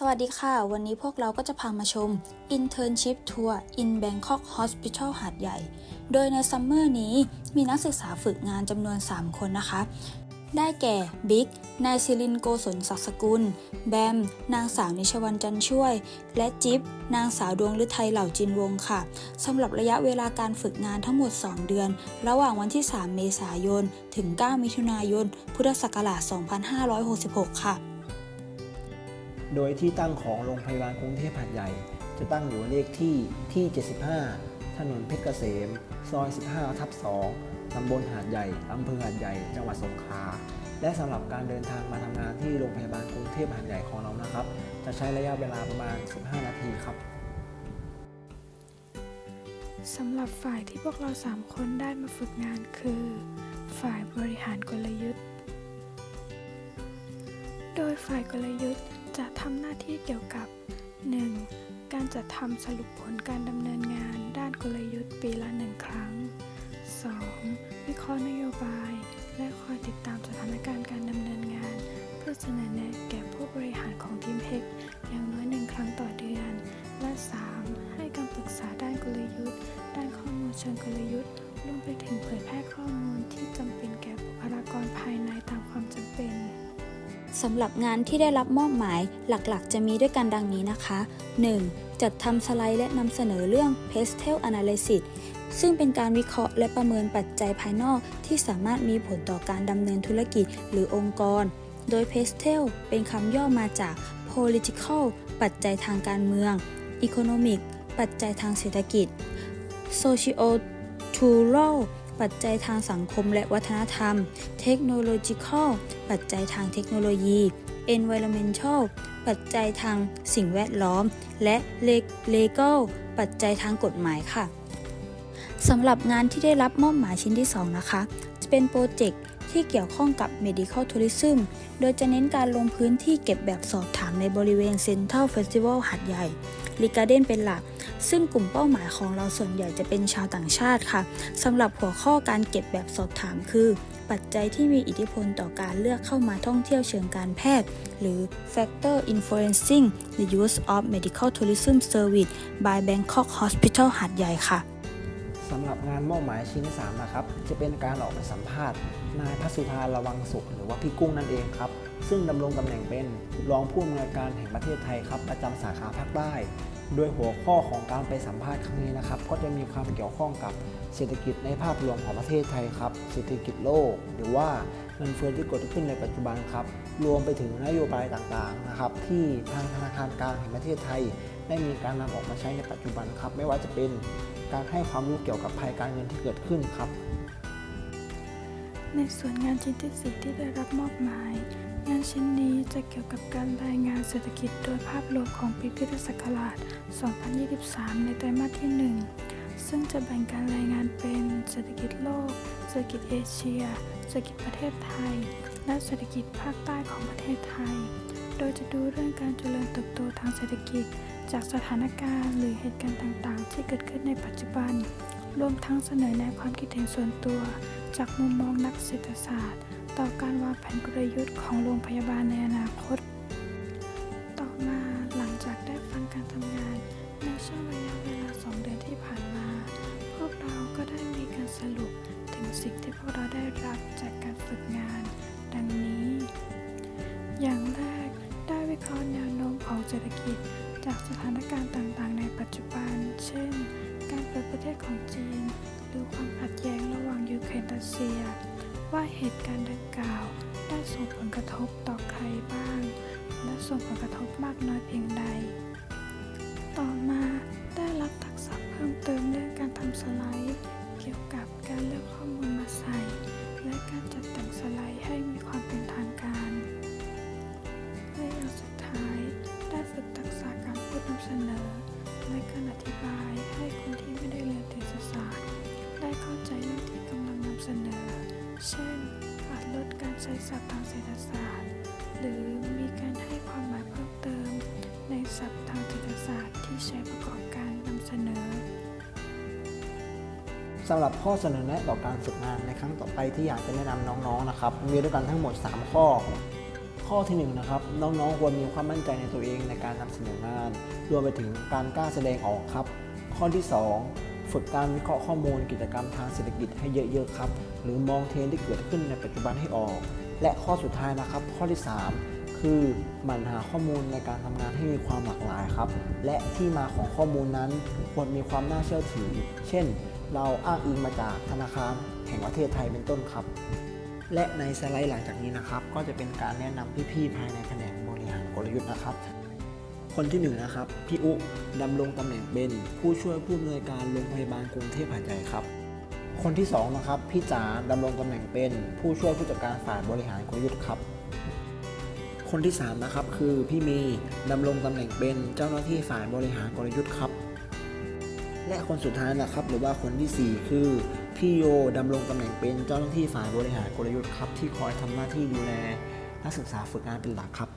สวัสดีค่ะ วันนี้พวกเราก็จะพามาชม Internship Tour in Bangkok Hospital หาดใหญ่ โดยในซัมเมอร์นี้มีนักศึกษาฝึกงานจำนวน 3 คนนะคะ ได้แก่บิ๊ก นายศิรินโกศลศักดิ์สกุล แบม นางสาวนิชวันจันช่วย และจิ๊บ นางสาวดวงฤทัยเหล่าจินวงค่ะ สำหรับระยะเวลาการฝึกงานทั้งหมด 2 เดือน ระหว่างวันที่ 3 เมษายน ถึง 9 มิถุนายน พุทธศักราช 2566 ค่ะ โดยที่ตั้งของโรงพยาบาลกรุงเทพหาดใหญ่ จะตั้งอยู่เลขที่ที่ 75 ถนนเพชรเกษม ซอย 15 ทับ 2 ตำบลหาดใหญ่ อำเภอหาดใหญ่ จังหวัดสงขลา และสำหรับการเดินทางมาทำงานที่โรงพยาบาลกรุงเทพหาดใหญ่ของเรานะครับ จะใช้ระยะเวลาประมาณ 15 นาทีครับสำหรับฝ่ายที่พวกเราสามคนได้มาฝึกงานคือ ฝ่ายบริหารกลยุทธ์ โดยฝ่ายกลยุทธ์ จะทำหน้าที่เกี่ยวกับ 1. การจัดทำสรุปผลการดำเนินงานด้านกลยุทธ์ปีละหนึ่งครั้ง 2. วิเคราะห์นโยบาย และคอยติดตามสถานการณ์การดำเนินงาน เพื่อเสนอแนะแก่ผู้บริหารของทีมเทคอย่างน้อยหนึ่งครั้งต่อเดือน และ 3. ให้คำปรึกษาด้านกลยุทธ์ ด้านข้อมูลเชิงกลยุทธ์รวมไปถึงเผยแพร่ข้อมูลที่จำเป็น สำหรับงานที่ได้รับมอบหมายหลักๆ จะมีด้วยกันดังนี้นะคะ 1. จัดทำสไลด์และนำเสนอเรื่อง Pastel Analysis ซึ่งเป็นการวิเคราะห์และประเมินปัจจัยภายนอกที่สามารถมีผลต่อการดำเนินธุรกิจหรือองค์กร โดย Pastel เป็นคำย่อมาจาก Political ปัจจัยทางการเมือง Economic ปัจจัยทางเศรษฐกิจ Socio-cultural ปัจจัยทางสังคมและวัฒนธรรม Technological ปัจจัยทางเทคโนโลยี Environmental ปัจจัยทางสิ่งแวดล้อม และ Legal ปัจจัยทางกฎหมายค่ะสำหรับงานที่ได้รับมอบหมายชิ้นที่ 2 นะคะ จะเป็นโปรเจกต์ที่เกี่ยวข้องกับ Medical Tourism โดยจะเน้นการลงพื้นที่เก็บแบบสอบถามในบริเวณ Central Festival หาดใหญ่ ลิกาเดนเป็นหลัก ซึ่งกลุ่มเป้าหมายของเราส่วนใหญ่จะเป็นชาวต่างชาติค่ะสำหรับหัวข้อการเก็บแบบสอบถามคือ ปัจจัยที่มีอิทธิพลต่อการเลือกเข้ามาท่องเที่ยวเชิงการแพทย์ หรือ factor influencing the use of medical tourism service by Bangkok Hospital หาดใหญ่ค่ะ สำหรับงานมอบหมายชิ้นที่3นะครับจะเป็นการออกไปสัมภาษณ์ นายพัสุธาระวังสุข หรือว่าพี่กุ้งนั่นเองครับ ซึ่งดำรงตำแหน่งเป็นรองผู้อำนวยการแห่งประเทศไทยครับประจำสาขาภาคใต้โดยหัวข้อของการไปสัมภาษณ์ครั้งนี้นะครับ ก็จะมีความเกี่ยวข้องกับเศรษฐกิจในภาพรวมของประเทศไทยครับ เศรษฐกิจโลก หรือว่าเงินเฟ้อที่เกิดขึ้นในปัจจุบันครับ รวมไปถึงนโยบายต่างๆนะครับ ที่ทางธนาคารกลางแห่งประเทศไทย ได้มีการนำออกมาใช้ในปัจจุบันครับ ไม่ว่าจะเป็น การให้ความรู้เกี่ยวกับภัยการเงินที่เกิดขึ้นครับ ในส่วนงานชิ้นที่สี่ที่ได้รับมอบหมาย งานชิ้นนี้จะเกี่ยวกับการรายงานเศรษฐกิจโดยภาพรวมของปีพุทธศักราช 2023 ในไตรมาสที่ 1 ซึ่งจะแบ่งการรายงานเป็นเศรษฐกิจโลก เศรษฐกิจเอเชีย เศรษฐกิจประเทศไทย และเศรษฐกิจภาคใต้ของประเทศไทย โดยจะดูเรื่องการเจริญเติบโตทางเศรษฐกิจ จากสถานการณ์หรือเหตุการณ์ต่างๆ ที่เกิดขึ้นในปัจจุบัน รวมทั้งเสนอแนะความคิดเห็นส่วนตัว จากมุมมองนักเศรษฐศาสตร์ ต่อการวางแผนกลยุทธ์ของโรงพยาบาลในอนาคต ต่อมาหลังจากได้ฟังการทำงาน ในช่วงระยะเวลา 2 เดือนที่ผ่านมา พวกเราก็ได้มีการสรุปถึงสิ่งที่พวกเราได้รับจากการฝึกงาน ดังนี้ อย่างแรกได้วิเคราะห์แนวโน้มของเศรษฐกิจ จากสถานการณ์ต่างๆ ในปัจจุบัน เช่น การเปิดประเทศของจีน หรือความขัดแย้งระหว่างยูเครนรัสเซีย ว่าเหตุการณ์ดังกล่าว ได้ส่งผลกระทบต่อใครบ้าง และส่งผลกระทบมากน้อยเพียงใด ต่อมาได้รับทักษะเพิ่มเติมเรื่องการทำสไลด์ เกี่ยวกับการเลือกข้อมูลมาใส่ และการจัดแต่งสไลด์ให้มีความ การพูดนำเสนอและการอธิบายให้คนที่ไม่ได้เรียนเศรษฐศาสตร์ ได้เข้าใจเรื่องที่กำลังนำเสนอ เช่นอาจลดการใช้ศัพท์ทางเศรษฐศาสตร์ หรือมีการให้ความหมายเพิ่มเติม ในศัพท์ทางเศรษฐศาสตร์ที่ใช้ประกอบการนำเสนอสำหรับข้อเสนอแนะต่อการฝึกงานในครั้งต่อไปที่อยากจะแนะนำน้องๆนะครับ มีด้วยกันทั้งหมด 3 ข้อ ข้อที่1นะครับน้องๆควรมีความมั่นใจในตัวเองในการนำเสนองาน รวมไปถึงการกล้าแสดงออกครับ ข้อที่ 2 ฝึกการวิเคราะห์ข้อมูลกิจกรรมทางเศรษฐกิจให้เยอะๆครับ หรือมองเทรนที่เกิดขึ้นในปัจจุบันให้ออก และข้อสุดท้ายนะครับ ข้อที่ 3 คือหมั่นหาข้อมูลในการทำงานให้มีความหลากหลายครับ และที่มาของข้อมูลนั้นควรมีความน่าเชื่อถือ เช่น เราอ้างอิงมาจากธนาคารแห่งประเทศไทยเป็นต้นครับ และในสไลด์หลังจากนี้นะครับ ก็จะเป็นการแนะนำพี่ๆภายในแผนกบริหารกลยุทธ์นะครับ คนที่หนึ่งนะครับพี่อุดำรงตำแหน่งเป็นผู้ช่วยผู้อำนวยการโรงพยาบาลกรุงเทพหาดใหญ่ครับ คนที่สองนะครับพี่จ๋าดำรงตำแหน่งเป็น ผู้ช่วยผู้จัดการฝ่ายบริหารกลยุทธ์ครับคนที่สามนะครับคือพี่เมย์ดำรงตำแหน่งเป็นเจ้าหน้าที่ฝ่ายบริหารกลยุทธ์ครับ และคนสุดท้ายนะครับหรือว่าคนที่สี่คือพี่โยดำรงตำแหน่งเป็นเจ้าหน้าที่ฝ่ายบริหารกลยุทธ์ครับที่คอยทำหน้าที่ดูแลนักศึกษาฝึกงานเป็นหลักครับ